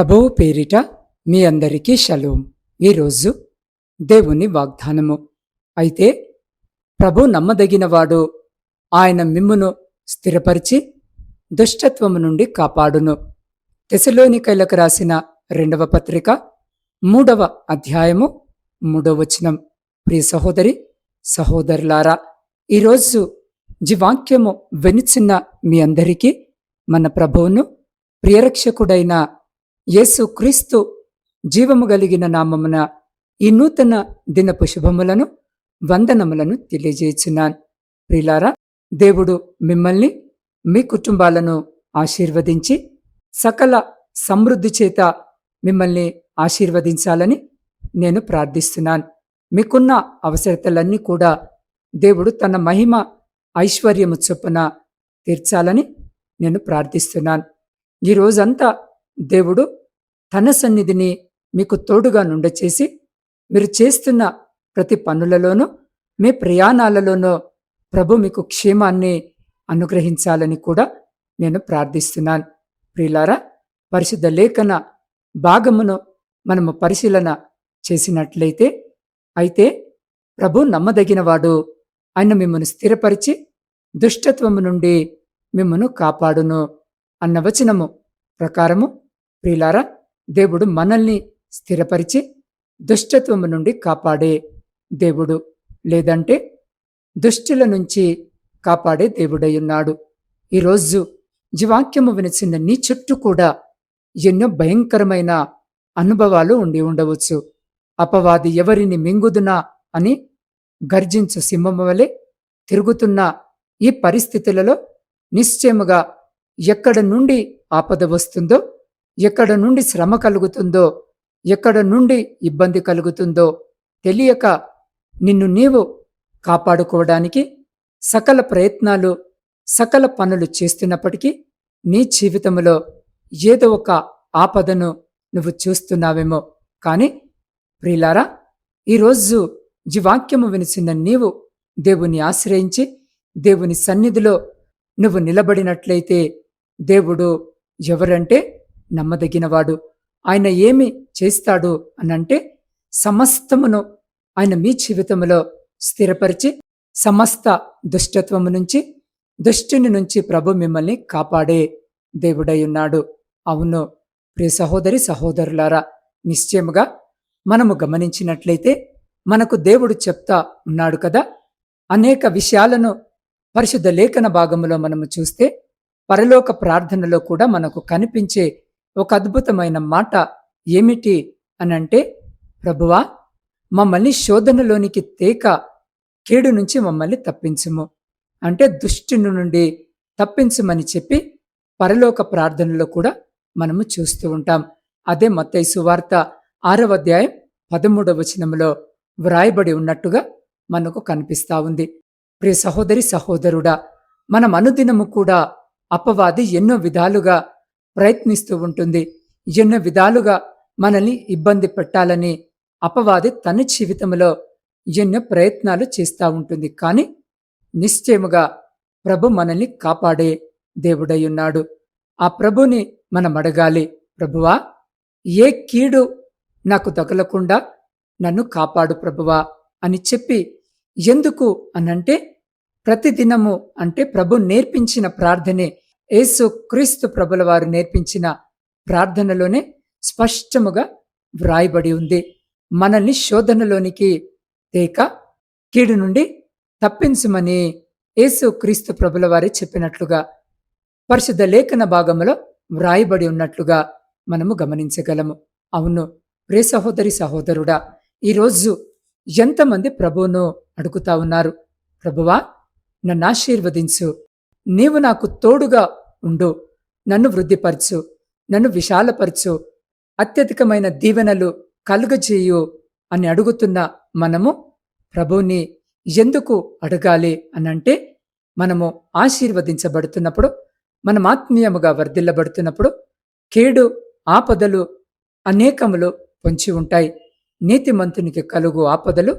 ప్రభువు పేరిట మీ అందరికీ షలోం. ఈరోజు దేవుని వాగ్దానము. అయితే ప్రభు నమ్మదగినవాడు ఆయన మిమ్మును స్థిరపరిచి దుష్టత్వము నుండి కాపాడును. తెసలోనికైలకు రాసిన రెండవ పత్రిక మూడవ అధ్యాయము మూడవ వచనం. ప్రియ సహోదరి సహోదరులారా ఈరోజు జీవాక్యము వెనుచిన్న మీ అందరికీ మన ప్రభువును ప్రియరక్షకుడైన యేసు క్రీస్తు జీవము కలిగిన నామమున ఈ నూతన దినపు శుభములను వందనములను తెలియజేస్తున్నాను ప్రిలారా దేవుడు మిమ్మల్ని మీ కుటుంబాలను ఆశీర్వదించి సకల సమృద్ధి చేత మిమ్మల్ని ఆశీర్వదించాలని నేను ప్రార్థిస్తున్నాను. మీకున్న అవసరతలన్నీ కూడా దేవుడు తన మహిమ ఐశ్వర్యము చొప్పున తీర్చాలని నేను ప్రార్థిస్తున్నాను. ఈ రోజంతా దేవుడు తన సన్నిధిని మీకు తోడుగా నుండచేసి మీరు చేస్తున్న ప్రతి పనులలోనూ మీ ప్రయాణాలలోనూ ప్రభు మీకు క్షేమాన్ని అనుగ్రహించాలని కూడా నేను ప్రార్థిస్తున్నాను. ప్రియులారా పరిశుద్ధ లేఖన భాగమును మనము పరిశీలన చేసినట్లయితే అయితే ప్రభు నమ్మదగినవాడు. ఆయన మిమ్మను స్థిరపరిచి దుష్టత్వము నుండి మిమ్మను కాపాడును అన్న వచనము ప్రకారము ప్రియులారా దేవుడు మనల్ని స్థిరపరిచి దుష్టత్వము నుండి కాపాడే దేవుడు లేదంటే దుష్టుల నుంచి కాపాడే దేవుడై ఉన్నాడు. ఈరోజు జీవాక్యము వినిచిన నీ చుట్టూ కూడా ఎన్నో భయంకరమైన అనుభవాలు ఉండి ఉండవచ్చు. అపవాది ఎవరిని మింగుదునా అని గర్జించు సింహము వలె తిరుగుతున్న ఈ పరిస్థితులలో నిశ్చయముగా ఎక్కడ నుండి ఆపద వస్తుందో ఎక్కడ నుండి శ్రమ కలుగుతుందో ఎక్కడ నుండి ఇబ్బంది కలుగుతుందో తెలియక నిన్ను నీవు కాపాడుకోవడానికి సకల ప్రయత్నాలు సకల పనులు చేస్తున్నప్పటికీ నీ జీవితంలో ఏదో ఒక ఆపదను నువ్వు చూస్తున్నావేమో. కానీ ప్రియులారా ఈరోజు జీవాక్యము వినిసిన నీవు దేవుని ఆశ్రయించి దేవుని సన్నిధిలో నువ్వు నిలబడినట్లయితే దేవుడు ఎవరంటే నమ్మదగినవాడు. ఆయన ఏమి చేస్తాడు అనంటే సమస్తమును ఆయన మీ జీవితంలో స్థిరపరిచి సమస్త దుష్టత్వము నుంచి దుష్టుని నుంచి ప్రభు మిమ్మల్ని కాపాడే దేవుడై ఉన్నాడు అవును ప్రియ సహోదరి సహోదరులారా నిశ్చయముగా మనము గమనించినట్లయితే మనకు దేవుడు చెప్తా ఉన్నాడు కదా? అనేక విషయాలను పరిశుద్ధ లేఖన భాగంలో మనము చూస్తే పరలోక ప్రార్థనలో కూడా మనకు కనిపించే ఒక అద్భుతమైన మాట ఏమిటి అనంటే ప్రభువా మమ్మల్ని శోధనలోనికి తేక కేడు నుంచి మమ్మల్ని తప్పించుము. అంటే దుష్టుని నుండి తప్పించమని చెప్పి పరలోక ప్రార్థనలో కూడా మనము చూస్తూ ఉంటాం. అదే మత్తయి సువార్త ఆరవ అధ్యాయం పదమూడవ వచనంలో వ్రాయబడి ఉన్నట్టుగా మనకు కనిపిస్తా ఉంది. ప్రియ సహోదరి సహోదరుడా మనం అనుదినము కూడా అపవాది ఎన్నో విధాలుగా ప్రయత్నిస్తూ ఉంటుంది. ఎన్నో విధాలుగా మనల్ని ఇబ్బంది పెట్టాలని అపవాది తన జీవితంలో ఎన్నో ప్రయత్నాలు చేస్తూ ఉంటుంది. కానీ నిశ్చయముగా ప్రభు మనల్ని కాపాడే దేవుడై ఉన్నాడు. ఆ ప్రభుని మనం అడగాలి ప్రభువా ఏ కీడు నాకు తగలకుండా నన్ను కాపాడు ప్రభువా అని చెప్పి ఎందుకు అనంటే ప్రతిదినము అంటే ప్రభు నేర్పించిన ప్రార్థనే యేసు క్రీస్తు ప్రభుల వారు నేర్పించిన ప్రార్థనలోనే స్పష్టముగా వ్రాయబడి ఉంది. మనల్ని శోధనలోనికి తేక కీడు నుండి తప్పించమని యేసు క్రీస్తు ప్రభుల వారే చెప్పినట్లుగా పరిశుద్ధ లేఖన భాగంలో వ్రాయబడి ఉన్నట్లుగా మనము గమనించగలము. అవును ప్రే సహోదరి సహోదరుడా ఈరోజు ఎంతమంది ప్రభువును అడుగుతా ఉన్నారు? ప్రభువా నన్ను ఆశీర్వదించు. నీవు నాకు తోడుగా ఉండు. నన్ను వృద్ధిపరచు. నన్ను విశాలపరచు. అత్యధికమైన దీవెనలు కలుగజేయు అని అడుగుతున్న మనము ప్రభువుని ఎందుకు అడగాలి అనంటే మనము ఆశీర్వదించబడుతున్నప్పుడు మనం ఆత్మీయముగా వర్ధిల్లబడుతున్నప్పుడు కేడు ఆపదలు అనేకములు పొంచి ఉంటాయి. నీతిమంతునికి కలుగు ఆపదలు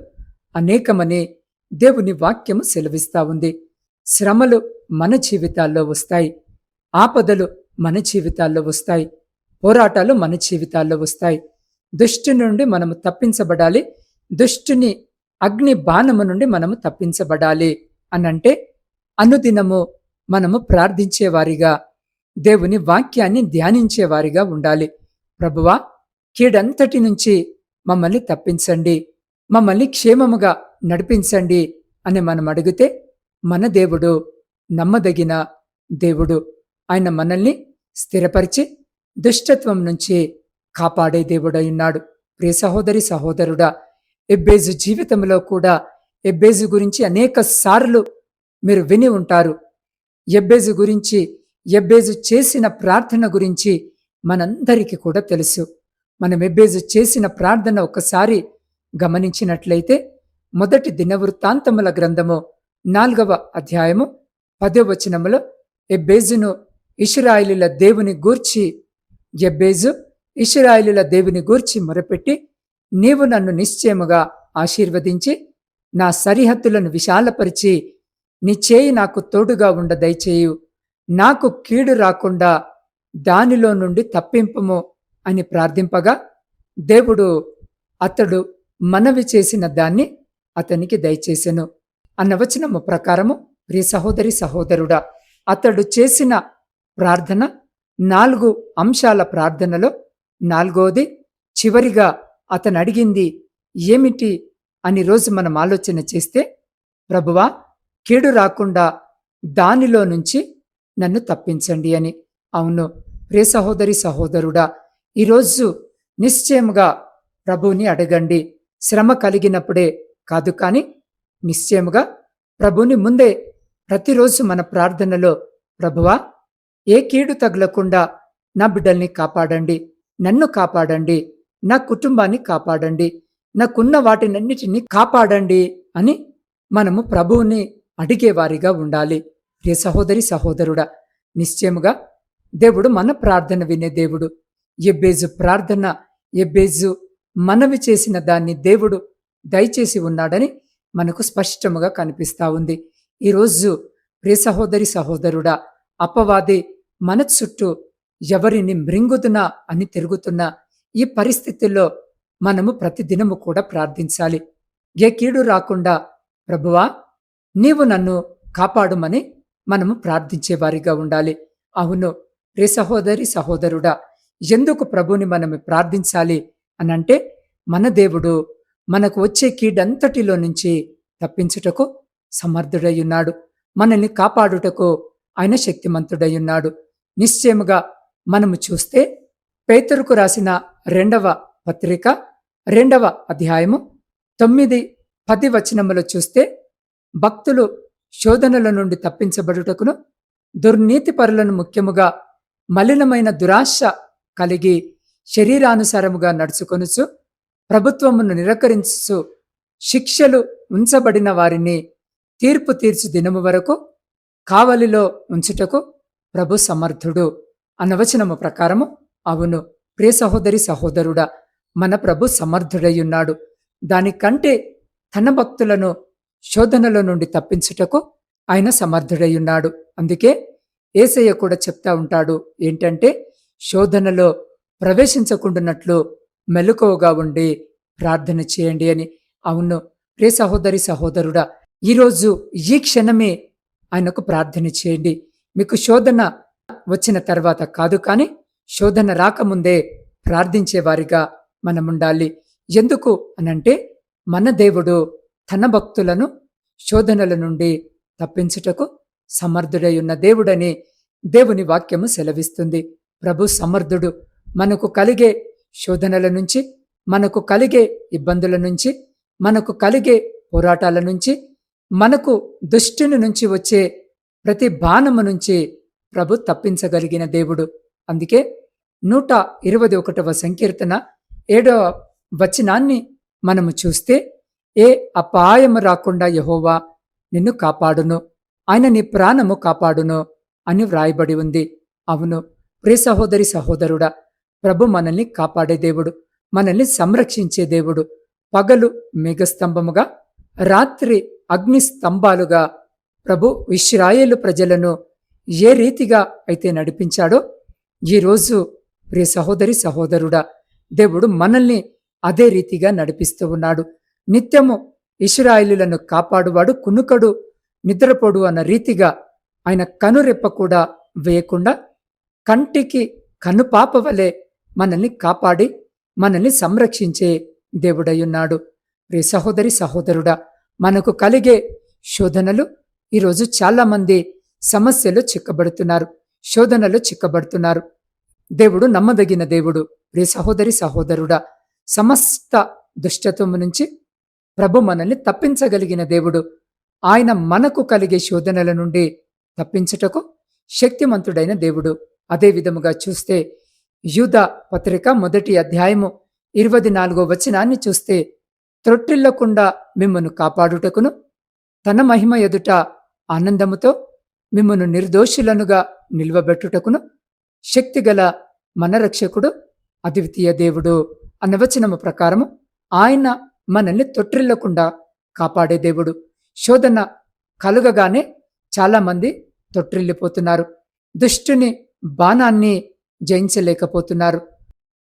అనేకమని దేవుని వాక్యము సెలవిస్తా ఉంది. శ్రమలు మన జీవితాల్లో వస్తాయి. ఆపదలు మన జీవితాల్లో వస్తాయి. పోరాటాలు మన జీవితాల్లో వస్తాయి. దుష్టు నుండి మనము తప్పించబడాలి. దుష్టుని అగ్ని బాణము నుండి మనము తప్పించబడాలి అనంటే అనుదినము మనము ప్రార్థించేవారిగా దేవుని వాక్యాన్ని ధ్యానించేవారిగా ఉండాలి. ప్రభువా కీడంతటి నుంచి మమ్మల్ని తప్పించండి. మమ్మల్ని క్షేమముగా నడిపించండి అని మనం అడిగితే మన దేవుడు నమ్మదగిన దేవుడు. ఆయన మనల్ని స్థిరపరిచి దుష్టత్వం నుంచి కాపాడే దేవుడై ఉన్నాడు. ప్రియ సహోదరి సహోదరుడా ఎబ్బేజు జీవితంలో కూడా ఎబ్బేజు గురించి అనేక సార్లు మీరు విని ఉంటారు. ఎబ్బేజు గురించి ఎబ్బేజు చేసిన ప్రార్థన గురించి మనందరికీ కూడా తెలుసు. మనం ఎబ్బేజు చేసిన ప్రార్థన ఒకసారి గమనించినట్లయితే మొదటి దినవృత్తాంతముల గ్రంథము నాలుగవ అధ్యాయము పదో వచనములో ఎబ్బేజును ఇస్రాయిలుల దేవుని గూర్చి జబ్బేజు ఇస్రాయిలుల దేవుని గూర్చి మొరపెట్టి నీవు నన్ను నిశ్చయముగా ఆశీర్వదించి నా సరిహద్దులను విశాలపరిచి నీ చేయి నాకు తోడుగా ఉండ దయచేయు. నాకు కీడు రాకుండా దానిలో నుండి తప్పింపము అని ప్రార్థింపగా దేవుడు అతడు మనవి చేసిన దాన్ని అతనికి దయచేసెను. అన్న వచనము ప్రకారము ప్రియ సహోదరి సహోదరుడా అతడు చేసిన ప్రార్థన. నాలుగు అంశాల ప్రార్థనలో నాలుగోది చివరిగా అతను అడిగింది ఏమిటి అని రోజు మనం ఆలోచన చేస్తే ప్రభువా కీడు రాకుండా దానిలో నుంచి నన్ను తప్పించండి అని. అవును ప్రే సహోదరి సహోదరుడా ఈరోజు నిశ్చయముగా ప్రభుని అడగండి. శ్రమ కలిగినప్పుడే కాదు కానీ నిశ్చయముగా ప్రభుని ముందే ప్రతిరోజు మన ప్రార్థనలో ప్రభువా ఏ కీడు తగలకుండా నా బిడ్డల్ని కాపాడండి నన్ను కాపాడండి నా కుటుంబాన్ని కాపాడండి నాకున్న వాటినన్నిటినీ కాపాడండి అని మనము ప్రభువుని అడిగేవారిగా ఉండాలి. ప్రియ సహోదరి సహోదరుడా నిశ్చయముగా దేవుడు మన ప్రార్థన వినే దేవుడు. ఎబ్బేజు ప్రార్థన ఎబ్బేజు మనవి చేసిన దాన్ని దేవుడు దయచేసి ఉన్నాడని మనకు స్పష్టముగా కనిపిస్తా ఉంది. ఈరోజు ప్రియ సహోదరి సహోదరుడా అపవాది మన చుట్టూ ఎవరిని మృంగుదునా అని తిరుగుతున్నా ఈ పరిస్థితుల్లో మనము ప్రతిదినము కూడా ప్రార్థించాలి. ఏ కీడు రాకుండా ప్రభువా నీవు నన్ను కాపాడుమని మనము ప్రార్థించేవారిగా ఉండాలి. అవును రే సహోదరి సహోదరుడా ఎందుకు ప్రభుని మనము ప్రార్థించాలి అనంటే మన దేవుడు మనకు వచ్చే కీడంతటిలో నుంచి తప్పించుటకు సమర్థుడై ఉన్నాడు. మనల్ని కాపాడుటకు ఆయన శక్తిమంతుడయ్యున్నాడు. నిశ్చయముగా మనము చూస్తే పేతురుకు రాసిన రెండవ పత్రిక రెండవ అధ్యాయము తొమ్మిది పది వచనములు చూస్తే భక్తులు శోధనల నుండి తప్పించబడుటకును దుర్నీతి పరులను ముఖ్యముగా మలినమైన దురాశ కలిగి శరీరానుసారముగా నడుచుకొనుచు ప్రభుత్వమును నిరకరించు శిక్షలు ఉంచబడిన వారిని తీర్పు తీర్చు దినము వరకు కావలిలో ఉంచుటకు ప్రభు సమర్థుడు అనవచనము ప్రకారము అవును. ప్రియ సహోదరి సహోదరుడా మన ప్రభు సమర్థుడయ్యున్నాడు. దానికంటే తన భక్తులను శోధనల నుండి తప్పించుటకు ఆయన సమర్థుడయ్యున్నాడు. అందుకే ఏసయ్య కూడా చెప్తా ఉంటాడు ఏంటంటే శోధనలో ప్రవేశించకుండానట్లు మెలకువగా ఉండి ప్రార్థన చేయండి అని. అవును. ప్రియ సహోదరి సహోదరుడా ఈరోజు ఈ క్షణమే ఆయనకు ప్రార్థన చేయండి. మీకు శోధన వచ్చిన తర్వాత కాదు కానీ శోధన రాకముందే ప్రార్థించేవారిగా మనం ఉండాలి ఎందుకు అనంటే మన దేవుడు తన భక్తులను శోధనల నుండి తప్పించుటకు సమర్థుడై ఉన్న దేవుడని దేవుని వాక్యము సెలవిస్తుంది. ప్రభు సమర్థుడు. మనకు కలిగే శోధనల నుంచి మనకు కలిగే ఇబ్బందుల నుంచి మనకు కలిగే పోరాటాల నుంచి మనకు దుష్టుని నుంచి వచ్చే ప్రతి బాణము నుంచి ప్రభు తప్పించగలిగిన దేవుడు. అందుకే నూట ఇరవై ఒకటవ సంకీర్తన ఏడవ వచనాన్ని మనము చూస్తే ఏ అపాయము రాకుండా యహోవా నిన్ను కాపాడును ఆయన నీ ప్రాణము కాపాడును అని వ్రాయబడి ఉంది. అవును ప్రియ సహోదరి సహోదరుడా ప్రభు మనల్ని కాపాడే దేవుడు మనల్ని సంరక్షించే దేవుడు పగలు మేఘస్తంభముగా రాత్రి అగ్ని స్తంభాలుగా ప్రభు ఇష్రాయేలు ప్రజలను ఏ రీతిగా అయితే నడిపించాడో ఈరోజు ప్రియ సహోదరి సహోదరుడా దేవుడు మనల్ని అదే రీతిగా నడిపిస్తూ ఉన్నాడు. నిత్యము ఇస్రాయిలులను కాపాడువాడు కునుకడు నిద్రపోడు అన్న రీతిగా ఆయన కనురెప్ప కూడా వేయకుండా కంటికి కనుపాప వలె మనల్ని కాపాడి మనల్ని సంరక్షించే దేవుడయ్యున్నాడు ప్రియ సహోదరి సహోదరుడా మనకు కలిగే శోధనలు ఈరోజు చాలామంది సమస్యలు చిక్కబడుతున్నారు శోధనలు చిక్కబడుతున్నారు. దేవుడు నమ్మదగిన దేవుడు ప్రియ సహోదరి సహోదరుడా సమస్త దుష్టత్వము నుంచి ప్రభు మనల్ని తప్పించగలిగిన దేవుడు. ఆయన మనకు కలిగే శోధనల నుండి తప్పించుటకు శక్తిమంతుడైన దేవుడు. అదే విధముగా చూస్తే యూద పత్రిక మొదటి అధ్యాయము ఇరవై నాలుగో వచనాన్ని చూస్తే త్రొట్టిల్లకుండా మిమ్మను కాపాడుటకును తన మహిమ ఎదుట ఆనందముతో మిమ్మను నిర్దోషులనుగా నిల్వబెట్టుటకును శక్తిగల మన రక్షకుడు అద్వితీయ దేవుడు అన్న వచనము ప్రకారము ఆయన మనల్ని తొట్టిల్లకుండా కాపాడే దేవుడు. శోధన కలుగగానే చాలామంది తొట్టిల్లిపోతున్నారు. దుష్టుని బాణాన్ని జయించలేకపోతున్నారు.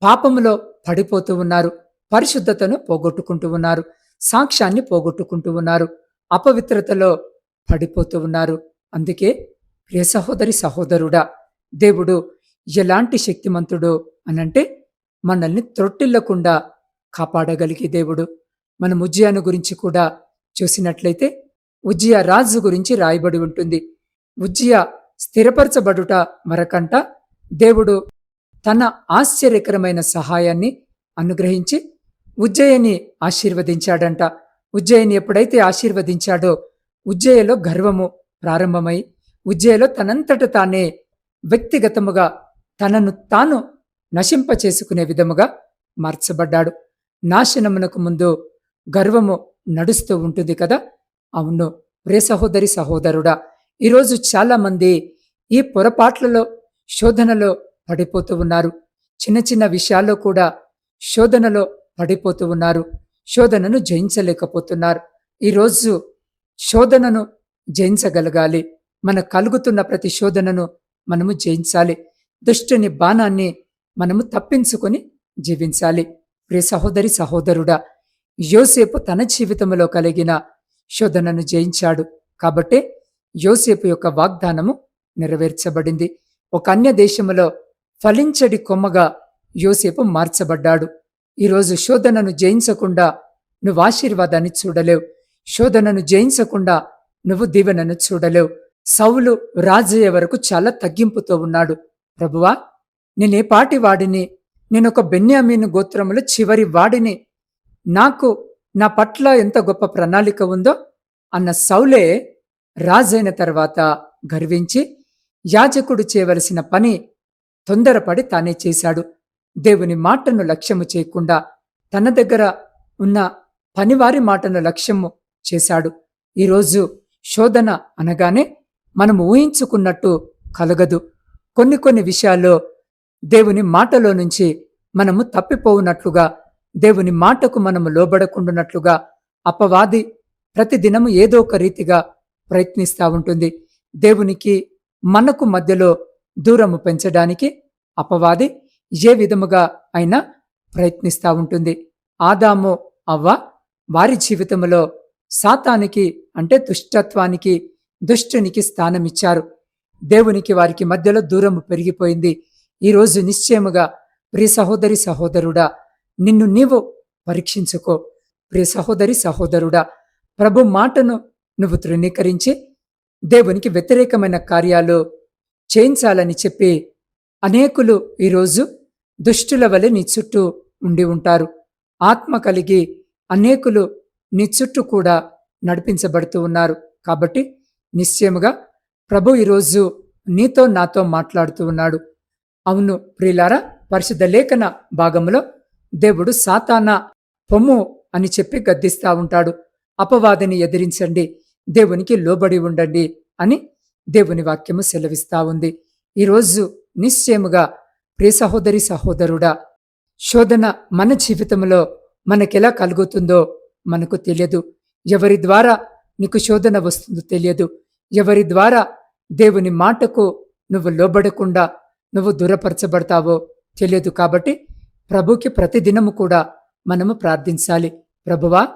పాపములో పడిపోతూ ఉన్నారు. పరిశుద్ధతను పోగొట్టుకుంటూ ఉన్నారు. సాక్ష్యాన్ని పోగొట్టుకుంటూ ఉన్నారు. అపవిత్రతలో పడిపోతూ ఉన్నారు. అందుకే ప్రియ సహోదరి సహోదరుడా దేవుడు ఎలాంటి శక్తిమంతుడు అనంటే మనల్ని త్రొట్టిల్లకుండా కాపాడగలిగే దేవుడు. మనం ఉజ్జయాను గురించి కూడా చూసినట్లయితే ఉజ్జయ రాజు గురించి రాయబడి ఉంటుంది. ఉజ్జయ స్థిరపరచబడుట మరకంట దేవుడు తన ఆశ్చర్యకరమైన సహాయాన్ని అనుగ్రహించి ఉజ్జయిని ఆశీర్వదించాడంట. ఉజ్జయిని ఎప్పుడైతే ఆశీర్వదించాడో ఉజ్జయలో గర్వము ప్రారంభమై ఉజ్జయలో తనంతట తానే వ్యక్తిగతముగా తనను తాను నశింపచేసుకునే విధముగా మార్చబడ్డాడు. నాశనమునకు ముందు గర్వము నడుస్తూ ఉంటుంది కదా? అవును. ప్రే సహోదరి సహోదరుడా ఈరోజు చాలామంది ఈ పొరపాట్లలో శోధనలో పడిపోతూ ఉన్నారు. చిన్న చిన్న విషయాల్లో కూడా శోధనలో పడిపోతూ ఉన్నారు. శోధనను జయించలేకపోతున్నారు. ఈరోజు శోధనను జయించగలగాలి. మన కలుగుతున్న ప్రతి శోధనను మనము జయించాలి. దుష్టుని బాణాన్ని మనము తప్పించుకొని జీవించాలి. ప్రియ సహోదరి సహోదరుడా యోసేపు తన జీవితంలో కలిగిన శోధనను జయించాడు. కాబట్టే యోసేపు యొక్క వాగ్దానము నెరవేర్చబడింది. ఒక అన్య దేశంలో ఫలించడి కొమ్మగా యోసేపు మార్చబడ్డాడు. ఈరోజు శోధనను జయించకుండా నువ్వు ఆశీర్వాదాన్ని చూడలేవు. శోధనను జయించకుండా నువ్వు దీవెనను చూడలేవు. సౌలు రాజయ్య వరకు చాలా తగ్గింపుతో ఉన్నాడు. ప్రభువా నేనే పాటి వాడిని నేనొక బెన్యామీను గోత్రములో చివరి వాడిని నాకు నా పట్ల ఎంత గొప్ప ప్రణాళిక ఉందో అన్న సౌలే రాజైన తర్వాత గర్వించి యాజకుడు చేయవలసిన పని తొందరపడి తానే చేశాడు. దేవుని మాటను లక్ష్యము చేయకుండా తన దగ్గర ఉన్న పనివారి మాటను లక్ష్యము చేశాడు. ఈరోజు శోధన అనగానే మనం ఊహించుకున్నట్టు కలగదు. కొన్ని కొన్ని విషయాల్లో దేవుని మాటలో నుంచి మనము తప్పిపోవునట్లుగా దేవుని మాటకు మనము లోబడకుండునట్లుగా అపవాది ప్రతిదినము ఏదో ఒక రీతిగా ప్రయత్నిస్తూ ఉంటుంది. దేవునికి మనకు మధ్యలో దూరము పెంచడానికి అపవాది ఏ విధముగా అయినా ప్రయత్నిస్తూ ఉంటుంది. ఆదాము అవ్వ వారి జీవితంలో సాతానికి అంటే దుష్టత్వానికి దుష్టునికి స్థానమిచ్చారు. దేవునికి వారికి మధ్యలో దూరం పెరిగిపోయింది. ఈరోజు నిశ్చయముగా ప్రియ సహోదరి సహోదరుడా నిన్ను నీవు పరీక్షించుకో. ప్రియ సహోదరి సహోదరుడా ప్రభు మాటను నువ్వు తృణీకరించి దేవునికి వ్యతిరేకమైన కార్యాలు చేయించాలని చెప్పి అనేకులు ఈరోజు దుష్టుల వలె నీ చుట్టూ ఉండి ఉంటారు. ఆత్మ కలిగి అనేకులు నీ చుట్టూ కూడా నడిపించబడుతూ ఉన్నారు. కాబట్టి నిశ్చయముగా ప్రభు ఈరోజు నీతో నాతో మాట్లాడుతూ ఉన్నాడు. అవును ప్రియులారా పరిశుద్ధ లేఖన భాగంలో దేవుడు సాతానా పొమ్ము అని చెప్పి గద్దిస్తా ఉంటాడు. అపవాదిని ఎదిరించండి దేవునికి లోబడి ఉండండి అని దేవుని వాక్యము సెలవిస్తా ఉంది. ఈరోజు నిశ్చయముగా ప్రియ సహోదరి సహోదరుడా శోధన మన జీవితంలో మనకెలా కలుగుతుందో మనకు తెలియదు. ఎవరి ద్వారా నీకు శోధన వస్తుందో తెలియదు. ఎవరి ద్వారా దేవుని మాటకు నువ్వు లోబడకుండా నువ్వు దూరపరచబడతావో తెలియదు. కాబట్టి ప్రభుకి ప్రతిదినము కూడా మనము ప్రార్థించాలి. ప్రభువా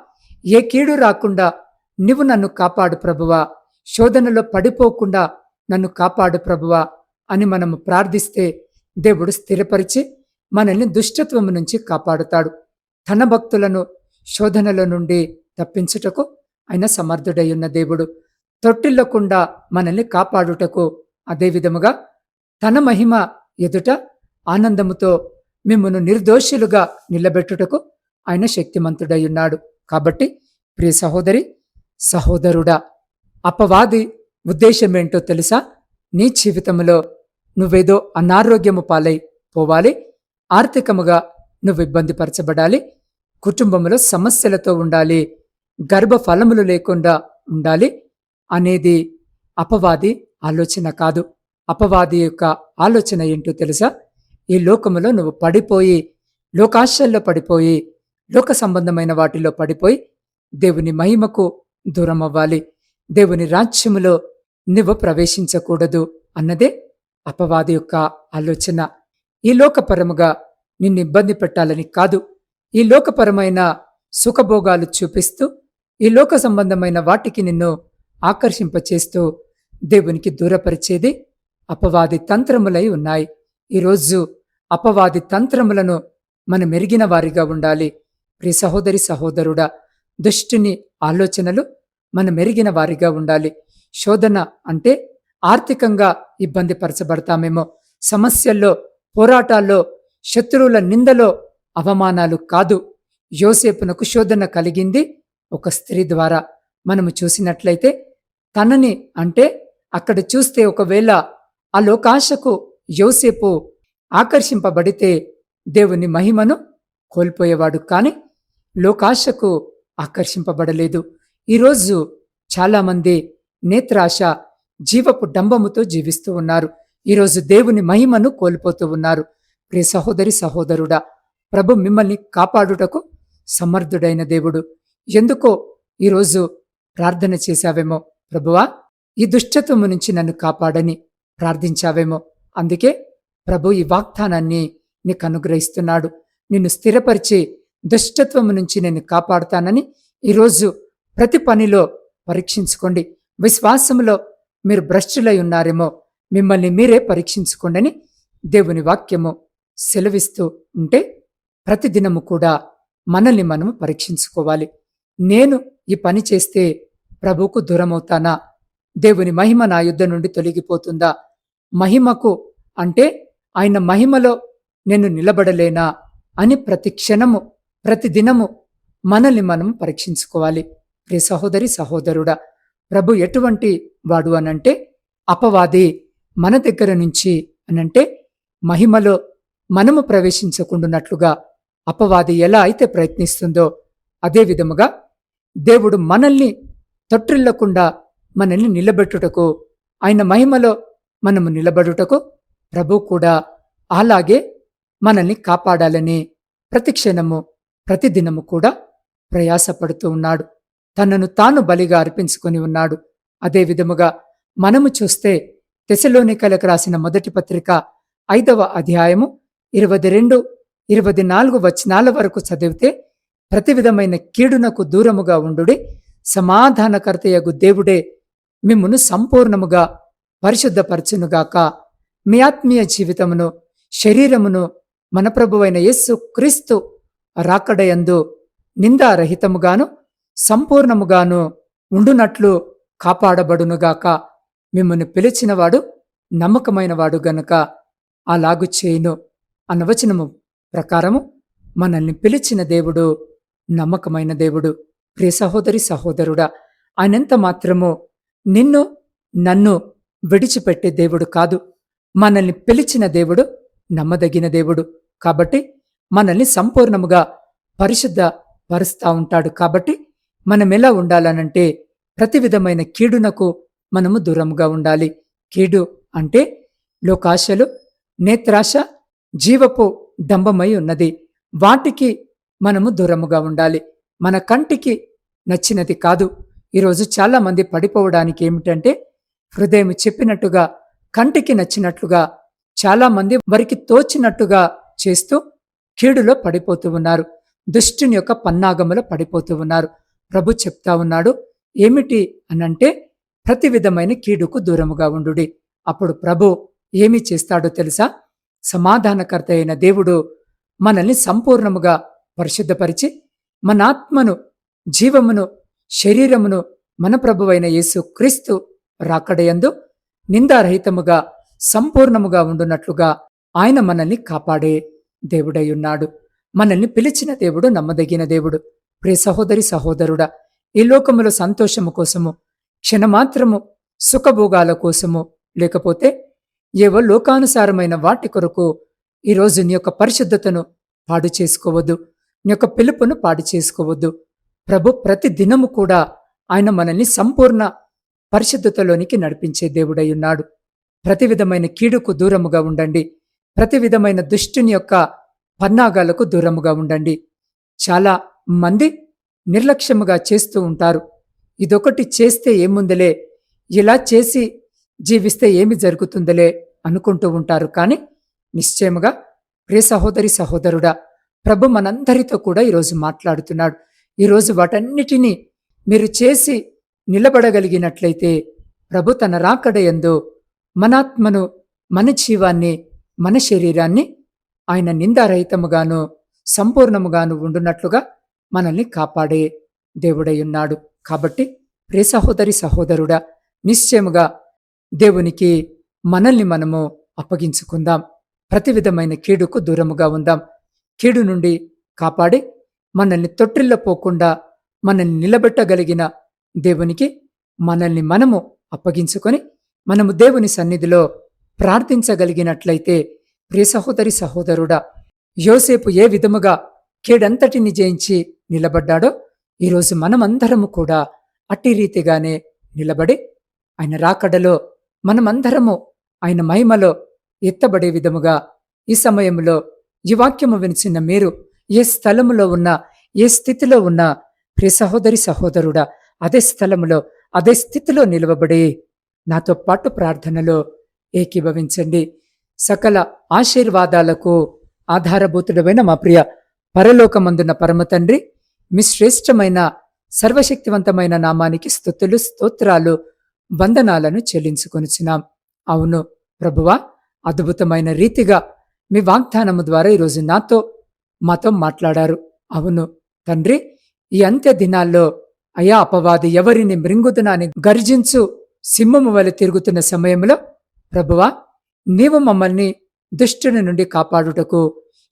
ఏ కీడు రాకుండా నువ్వు నన్ను కాపాడు ప్రభువా. శోధనలో పడిపోకుండా నన్ను కాపాడు ప్రభువా అని మనము ప్రార్థిస్తే దేవుడు స్థిరపరిచి మనల్ని దుష్టత్వము నుంచి కాపాడుతాడు. తన భక్తులను శోధనల నుండి తప్పించుటకు ఆయన సమర్థుడయ్యున్న దేవుడు. తొట్టిల్లకుండా మనల్ని కాపాడుటకు అదేవిధముగా తన మహిమ ఎదుట ఆనందముతో మిమ్మను నిర్దోషులుగా నిలబెట్టుటకు ఆయన శక్తిమంతుడై ఉన్నాడు. కాబట్టి ప్రియ సహోదరి సహోదరుడా అపవాది ఉద్దేశమేంటో తెలుసా? నీ జీవితంలో నువ్వేదో అనారోగ్యము పాలై పోవాలి. ఆర్థికముగా నువ్వు ఇబ్బంది పరచబడాలి కుటుంబంలో సమస్యలతో ఉండాలి. గర్భఫలములు లేకుండా ఉండాలి అనేది అపవాది ఆలోచన కాదు. అపవాది యొక్క ఆలోచన ఏంటో తెలుసా? ఈ లోకములో నువ్వు పడిపోయి లోకాశల్లో పడిపోయి లోక సంబంధమైన వాటిలో పడిపోయి దేవుని మహిమకు దూరం అవ్వాలి దేవుని రాజ్యములో నువ్వు ప్రవేశించకూడదు అన్నదే అపవాది యొక్క ఆలోచన ఈ లోకపరముగా నిన్ను ఇబ్బంది పెట్టాలని కాదు. ఈ లోకపరమైన సుఖభోగాలు చూపిస్తూ ఈ లోక సంబంధమైన వాటికి నిన్ను ఆకర్షింపచేస్తూ దేవునికి దూరపరిచేది అపవాది తంత్రములై ఉన్నాయి. ఈరోజు అపవాది తంత్రములను మనం మెరిగిన వారిగా ఉండాలి. ప్రి సహోదరి సహోదరుడా దుష్టుని ఆలోచనలు మనం మెరిగిన వారిగా ఉండాలి. శోధన అంటే ఆర్థికంగా ఇబ్బంది పరచబడతామేమో. సమస్యల్లో పోరాటాల్లో శత్రువుల నిందలో అవమానాలు కాదు. యోసేపునకు శోధన కలిగింది ఒక స్త్రీ ద్వారా. మనము చూసినట్లయితే తనని అంటే అక్కడ చూస్తే ఒకవేళ ఆ లోకాశకు యోసేపు ఆకర్షింపబడితే దేవుని మహిమను కోల్పోయేవాడు కాని లోకాశకు ఆకర్షింపబడలేదు. ఈరోజు చాలామంది నేత్రాశ జీవపు డంబముతో జీవిస్తూ ఉన్నారు. ఈరోజు దేవుని మహిమను కోల్పోతూ ఉన్నారు. ప్రియ సహోదరి సహోదరుడా ప్రభు మిమ్మల్ని కాపాడుటకు సమర్థుడైన దేవుడు. ఎందుకో ఈరోజు ప్రార్థన చేశావేమో ప్రభువా? ఈ దుష్టత్వము నుంచి నన్ను కాపాడని ప్రార్థించావేమో. అందుకే ప్రభు ఈ వాగ్దానాన్ని నీకు అనుగ్రహిస్తున్నాడు. నిన్ను స్థిరపరిచి దుష్టత్వము నుంచి నేను కాపాడుతానని ఈరోజు ప్రతి పనిలో పరీక్షించుకోండి. విశ్వాసములో మీరు భ్రష్టులై ఉన్నారేమో మిమ్మల్ని మీరే పరీక్షించుకోండి దేవుని వాక్యము సెలవిస్తూ ఉంటే ప్రతిదినము కూడా మనల్ని మనము పరీక్షించుకోవాలి. నేను ఈ పని చేస్తే ప్రభుకు దూరమవుతానా? దేవుని మహిమ నా యుద్ధ నుండి తొలగిపోతుందా? మహిమకు అంటే ఆయన మహిమలో నేను నిలబడలేనా అని ప్రతి క్షణము ప్రతి మనల్ని మనం పరీక్షించుకోవాలి. ప్రియ సహోదరి సహోదరుడా ప్రభు ఎటువంటి వాడు అనంటే అపవాది మన దగ్గర నుంచి అనంటే మహిమలో మనము ప్రవేశించకుండానట్లుగా అపవాది ఎలా అయితే ప్రయత్నిస్తుందో అదే విధముగా దేవుడు మనల్ని తొట్టిల్లకుండా మనల్ని నిలబెట్టుటకు ఆయన మహిమలో మనము నిలబడుటకు ప్రభు కూడా అలాగే మనల్ని కాపాడాలని ప్రతిక్షణము ప్రతిదినము కూడా ప్రయాసపడుతూ ఉన్నాడు. తనను తాను బలిగా అర్పించుకొని ఉన్నాడు. అదే విధముగా మనము చూస్తే తెశలోనికలకు రాసిన మొదటి పత్రిక ఐదవ అధ్యాయము ఇరవై రెండు ఇరవై నాలుగు వచనాల వరకు చదివితే ప్రతి విధమైన కీడునకు దూరముగా ఉండుడి సమాధానకర్తయగు దేవుడే మిమ్మును సంపూర్ణముగా పరిశుద్ధపరచునుగాక. మీ ఆత్మీయ జీవితమును శరీరమును మన ప్రభువైన యేస్సు క్రీస్తు రాకడయందు నిందారహితముగాను సంపూర్ణముగాను ఉండునట్లు కాపాడబడునుగాక. మిమ్మల్ని పిలిచినవాడు నమ్మకమైనవాడు గనుక అలాగు చేయును అన్న వచనము ప్రకారము మనల్ని పిలిచిన దేవుడు నమ్మకమైన దేవుడు. ప్రియ సహోదరి సహోదరుడా ఆయనంత మాత్రము నిన్ను నన్ను విడిచిపెట్టే దేవుడు కాదు. మనల్ని పిలిచిన దేవుడు నమ్మదగిన దేవుడు కాబట్టి మనల్ని సంపూర్ణముగా పరిశుద్ధ పరుస్తా ఉంటాడు కాబట్టి మనం ఎలా ఉండాలనంటే ప్రతి విధమైన కీడునకు మనము దూరంగా ఉండాలి. కీడు అంటే లోకాశలు నేత్రాశ జీవపు దంభమై ఉన్నది. వాటికి మనము దూరముగా ఉండాలి. మన కంటికి నచ్చినది కాదు. ఈరోజు చాలామంది పడిపోవడానికి ఏమిటంటే హృదయం చెప్పినట్టుగా కంటికి నచ్చినట్లుగా చాలామంది వారికి తోచినట్టుగా చేస్తూ కీడులో పడిపోతూ ఉన్నారు. దుష్టుని యొక్క పన్నాగములో పడిపోతూ ఉన్నారు. ప్రభు చెప్తా ఉన్నాడు ఏమిటి అనంటే ప్రతి విధమైన కీడుకు దూరముగా ఉండుడి. అప్పుడు ప్రభు ఏమి చేస్తాడో తెలుసా? సమాధానకర్త అయిన దేవుడు మనల్ని సంపూర్ణముగా పరిశుద్ధపరిచి మన ఆత్మను జీవమును శరీరమును మన ప్రభువైన యేసు క్రీస్తు రాకడయందు నిందారహితముగా సంపూర్ణముగా ఉండునట్లుగా ఆయన మనల్ని కాపాడే దేవుడై ఉన్నాడు. మనల్ని పిలిచిన దేవుడు నమ్మదగిన దేవుడు. ప్రియ సహోదరి సహోదరుడా ఈ లోకములో సంతోషము కోసము క్షణమాత్రము సుఖభోగాల కోసము లేకపోతే ఏవో లోకానుసారమైన వాటి కొరకు ఈరోజు నీ యొక్క పరిశుద్ధతను పాడు చేసుకోవద్దు నీ యొక్క పిలుపును పాడు చేసుకోవద్దు. ప్రభు ప్రతి దినము కూడా ఆయన మనల్ని సంపూర్ణ పరిశుద్ధతలోనికి నడిపించే దేవుడై ఉన్నాడు. ప్రతి విధమైన కీడుకు దూరముగా ఉండండి. ప్రతి విధమైన దుష్టుని యొక్క పన్నాగాలకు దూరముగా ఉండండి. చాలా మంది నిర్లక్ష్యముగా చేస్తూ ఉంటారు. ఇదొకటి చేస్తే ఏముందలే? ఇలా చేసి జీవిస్తే ఏమి జరుగుతుందలే? అనుకుంటూ ఉంటారు. కానీ నిశ్చయముగా ప్రియ సహోదరి సహోదరుడా ప్రభు మనందరితో కూడా ఈరోజు మాట్లాడుతున్నాడు. ఈరోజు వాటన్నిటినీ మీరు చేసి నిలబడగలిగినట్లయితే ప్రభు తన రాకడయందు మనాత్మను మన జీవాన్ని మన శరీరాన్ని ఆయన నిందారహితముగాను సంపూర్ణముగాను ఉండునట్లుగా మనల్ని కాపాడే దేవుడై ఉన్నాడు. కాబట్టి ప్రే సహోదరి సహోదరుడా నిశ్చయముగా దేవునికి మనల్ని మనము అప్పగించుకుందాం. ప్రతి విధమైన కీడుకు దూరముగా ఉందాం. కీడు నుండి కాపాడి మనల్ని తొట్టిల్లపోకుండా మనల్ని నిలబెట్టగలిగిన దేవునికి మనల్ని మనము అప్పగించుకొని మనము దేవుని సన్నిధిలో ప్రార్థించగలిగినట్లయితే ప్రియ సహోదరి సహోదరుడా యోసేపు ఏ విధముగా కీడంతటిని జయించి నిలబడ్డాడో? ఈరోజు మనమందరము కూడా అట్టి రీతిగానే నిలబడి ఆయన రాకడలో మనమందరము ఆయన మహిమలో ఎత్తబడే విధముగా ఈ సమయంలో ఈ వాక్యము వినిచిన మీరు ఏ స్థలములో ఉన్నా ఏ స్థితిలో ఉన్నా ప్రియ సహోదరి సహోదరుడా అదే స్థలములో అదే స్థితిలో నిలవబడి నాతో పాటు ప్రార్థనలో ఏకీభవించండి. సకల ఆశీర్వాదాలకు ఆధారభూతుడమైన మా ప్రియ పరలోకమందున్న పరమ తండ్రి మీ శ్రేష్టమైన సర్వశక్తివంతమైన నామానికి స్థుతులు స్తోత్రాలు వందనాలను చెల్లించుకొనిచున్నాం. అవును ప్రభువా అద్భుతమైన రీతిగా మీ వాగ్దానము ద్వారా ఈరోజు నాతో మాతో మాట్లాడారు. అవును తండ్రి ఈ అంత్య దినాల్లో అయా అపవాది ఎవరిని మృంగుదునాని గర్జించు సింహము వలె తిరుగుతున్న సమయంలో ప్రభువా నీవు మమ్మల్ని దుష్టుని నుండి కాపాడుటకు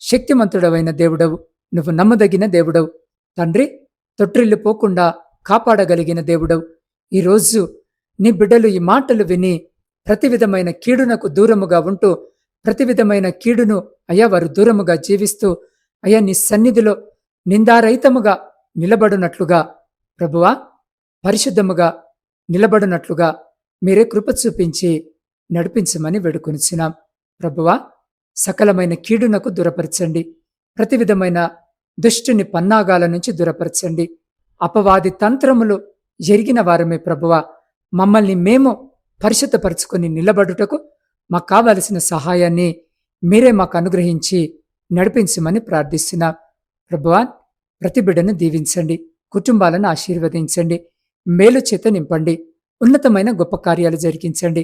శక్తిమంతుడవైన దేవుడవు. నువ్వు నమ్మదగిన దేవుడవు. తండ్రి తొట్టిల్లిపోకుండా కాపాడగలిగిన దేవుడవు. ఈరోజు నీ బిడ్డలు ఈ మాటలు విని ప్రతి విధమైన కీడునకు దూరముగా ఉంటూ ప్రతి విధమైన కీడును అయ్యా వారు దూరముగా జీవిస్తూ అయ్యా నీ సన్నిధిలో నిందారహితముగా నిలబడునట్లుగా ప్రభువా పరిశుద్ధముగా నిలబడునట్లుగా మీరే కృప చూపించి నడిపించమని వేడుకొనిచ్చినాం ప్రభువా సకలమైన కీడునకు దూరపరచండి. ప్రతి విధమైన దుష్టుని పన్నాగాల నుంచి దూరపరచండి. అపవాది తంత్రములు జరిగిన వారమే ప్రభువ. మమ్మల్ని మేము పరిశుద్ధపరచుకొని నిలబడుటకు మాకు కావలసిన సహాయాన్ని మీరే మాకు అనుగ్రహించి నడిపించమని ప్రార్థిస్తున్నా. ప్రభువా ప్రతి బిడ్డను దీవించండి. కుటుంబాలను ఆశీర్వదించండి. మేలు చేత నింపండి. ఉన్నతమైన గొప్ప కార్యాలు జరిగించండి.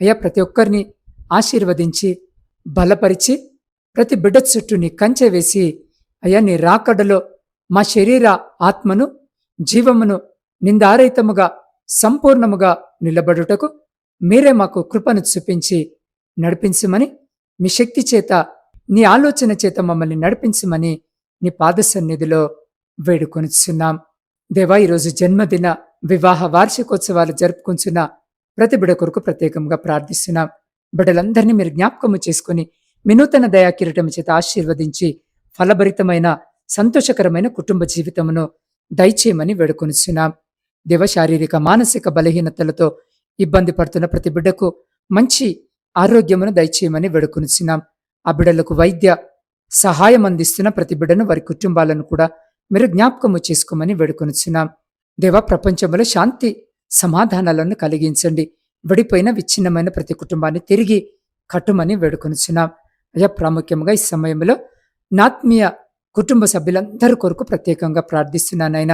అయ్యా ప్రతి ఒక్కరిని ఆశీర్వదించి బలపరిచి ప్రతి బిడ్డ చుట్టూ నీ కంచె వేసి అయ్యా నీ రాకడలో మా శరీర ఆత్మను జీవమును నిందారహితముగా సంపూర్ణముగా నిలబడుటకు మీరే మాకు కృపను చూపించి నడిపించమని మీ శక్తి చేత నీ ఆలోచన చేత మమ్మల్ని నడిపించమని నీ పాద సన్నిధిలో వేడుకొనిచున్నాం. దేవా ఈరోజు జన్మదిన వివాహ వార్షికోత్సవాలు జరుపుకుంటున్న ప్రతి బిడ కొరకు ప్రత్యేకంగా ప్రార్థిస్తున్నాం. బిడ్డలందరినీ మీరు జ్ఞాపకము చేసుకుని వినూతన దయా కిరటం చేత ఆశీర్వదించి ఫలభరితమైన సంతోషకరమైన కుటుంబ జీవితమును దయచేయమని వేడుకొనిచున్నాం. దేవ శారీరక మానసిక బలహీనతలతో ఇబ్బంది పడుతున్న ప్రతి బిడ్డకు మంచి ఆరోగ్యమును దయచేయమని వేడుకొనిచున్నాం. ఆ బిడ్డలకు వైద్య సహాయం అందిస్తున్న ప్రతి బిడ్డను వారి కుటుంబాలను కూడా మీరు జ్ఞాపకము చేసుకోమని వేడుకొనిచున్నాం. దేవ ప్రపంచంలో శాంతి సమాధానాలను కలిగించండి. విడిపోయిన విచ్ఛిన్నమైన ప్రతి కుటుంబాన్ని తిరిగి కట్టుమని వేడుకొనిచున్నాం. అయ్యా ప్రాముఖ్యంగా ఈ సమయంలో నాత్మీయ కుటుంబ సభ్యులందరి కొరకు ప్రత్యేకంగా ప్రార్థిస్తున్నాను ఆయన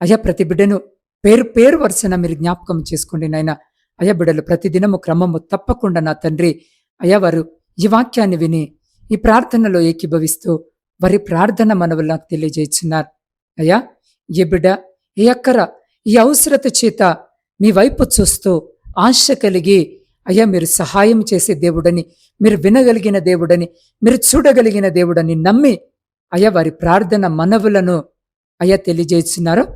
అయ్యా ప్రతి బిడ్డను పేరు పేరు వరుసన మీరు జ్ఞాపకం చేసుకోండి నాయన. అయ్యా బిడ్డలు ప్రతిదినము క్రమము తప్పకుండా నా తండ్రి. అయ్యా వారు ఈ వాక్యాన్ని విని ఈ ప్రార్థనలో ఏకీభవిస్తూ వారి ప్రార్థన మనవులు నాకు తెలియజేస్తున్నారు. అయ్యా ఏ బిడ్డ ఏ అక్కర ఈ అవసరత చేత మీ వైపు చూస్తూ ఆశ కలిగి అయ్యా మీరు సహాయం చేసే దేవుడని మీరు వినగలిగిన దేవుడని మీరు చూడగలిగిన దేవుడని నమ్మి అయ్యా వారి ప్రార్థన మనవులను అయ్యా తెలియజేస్తున్నారు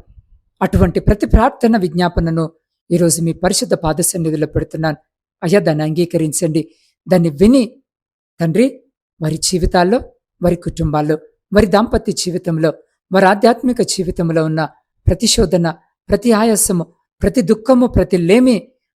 అటువంటి ప్రతి ప్రార్థన విజ్ఞాపనను ఈరోజు మీ పరిశుద్ధ పాద సన్నిధిలో పెడుతున్నాను. అయ్యా దాన్ని అంగీకరించండి. దాన్ని విని తండ్రి వారి జీవితాల్లో వారి కుటుంబాల్లో వారి దాంపత్య జీవితంలో వారి ఆధ్యాత్మిక జీవితంలో ఉన్న ప్రతిశోధన ప్రతి ఆయాసము ప్రతి దుఃఖము ప్రతి లేమి